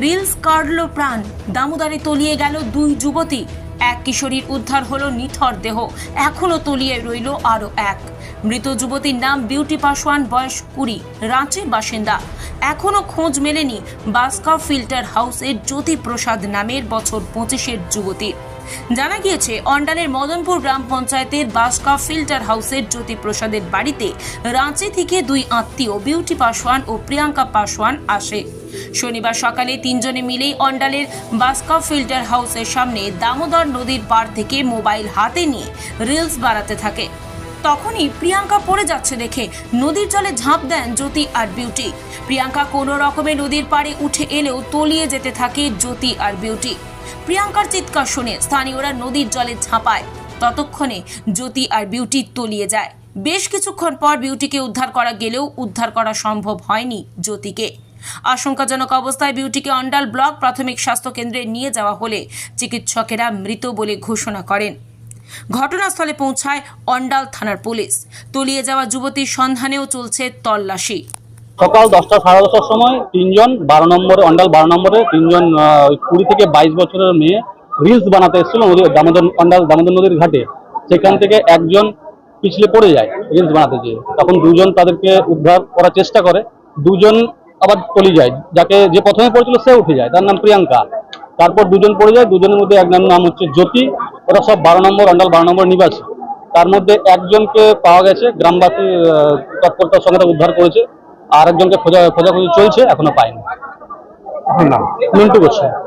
Reels কাটল প্রাণ। দামোদারে তলিয়ে গেল দুই যুবতী। এক কিশোরীর উদ্ধার হলো নিথর দেহ। এখনও তলিয়ে রইল আরও এক। মৃত যুবতীর নাম বিউটি পাসওয়ান, বয়স কুড়ি। রাঁচির বাসিন্দা। এখনও খোঁজ মেলেনি বাস্কা ফিল্টার হাউসের জ্যোতিপ্রসাদ নামের বছর পঁচিশের যুবতীর। জানা গিয়েছে, অন্ডালের মদনপুর গ্রাম পঞ্চায়েতের বাসকা ফিল্টার হাউসের জ্যোতি প্রসাদের বাড়িতে রাঁচি থেকে দুই আত্মীয়, বিউটি পাসওয়ান ও প্রিয়াঙ্কা পাসওয়ান আসে। শনিবার সকালে তিনজনে মিলেই অন্ডালের বাসকা ফিল্টার হাউসের সামনে দামোদর নদীর পার থেকে মোবাইল হাতে নিয়ে রিলস বাড়াতে থাকে। তখনই প্রিয়াঙ্কা পড়ে যাচ্ছে দেখে নদীর জলে ঝাঁপ দেন জ্যোতি আর বিউটি। প্রিয়াঙ্কা কোনো রকমে নদীর পাড়ে উঠে এলেও তলিয়ে যেতে থাকে জ্যোতি আর বিউটি। প্রিয়াঙ্কার চিৎকার শুনে স্থানীয়রা নদীর জলে ঝাঁপায়। ততক্ষণে জ্যোতি আর বিউটি তলিয়ে যায়। বেশ কিছুক্ষণ পর বিউটিকে উদ্ধার করা গেলেও উদ্ধার করা সম্ভব হয়নি জ্যোতিকে। আশঙ্কাজনক অবস্থায় বিউটিকে অন্ডাল ব্লক প্রাথমিক স্বাস্থ্য কেন্দ্রে নিয়ে যাওয়া হলে চিকিৎসকেরা মৃত বলে ঘোষণা করেন। ঘটনাস্থলে পৌঁছায় অন্ডাল থানার পুলিশ। তলিয়ে যাওয়া যুবতীর সন্ধানেও চলছে তল্লাশি। সকাল দশটা সাড়ে দশটার সময় তিনজন বারো নম্বরে, অন্ডাল বারো নম্বরে তিনজন কুড়ি থেকে বাইশ বছরের মেয়ে রিলস বানাতে এসেছিল নদী, দামোদর, অন্ডাল দামোদর নদীর ঘাটে। সেখান থেকে একজন পিছলে পড়ে যায় রিলস বানাতে গিয়ে। তখন দুজন তাদেরকে উদ্ধার করার চেষ্টা করে, দুজন আবার তলি যায়। যাকে যে প্রথমে পড়েছিল সে উঠে যায়, তার নাম প্রিয়াঙ্কা। তারপর দুজন পড়ে যায়, দুজনের মধ্যে এক নাম হচ্ছে জ্যোতি, ওরা সব বারো নম্বর, অন্ডাল বারো নম্বর নিবাসী। তার মধ্যে একজনকে পাওয়া গেছে, গ্রামবাসী তৎপরতার সঙ্গে উদ্ধার করেছে। আর একজনকে খোঁজা খোঁজাখুঁজি চলছে এখনও পাইনি। নাম? মিন্টু গোস্বামী।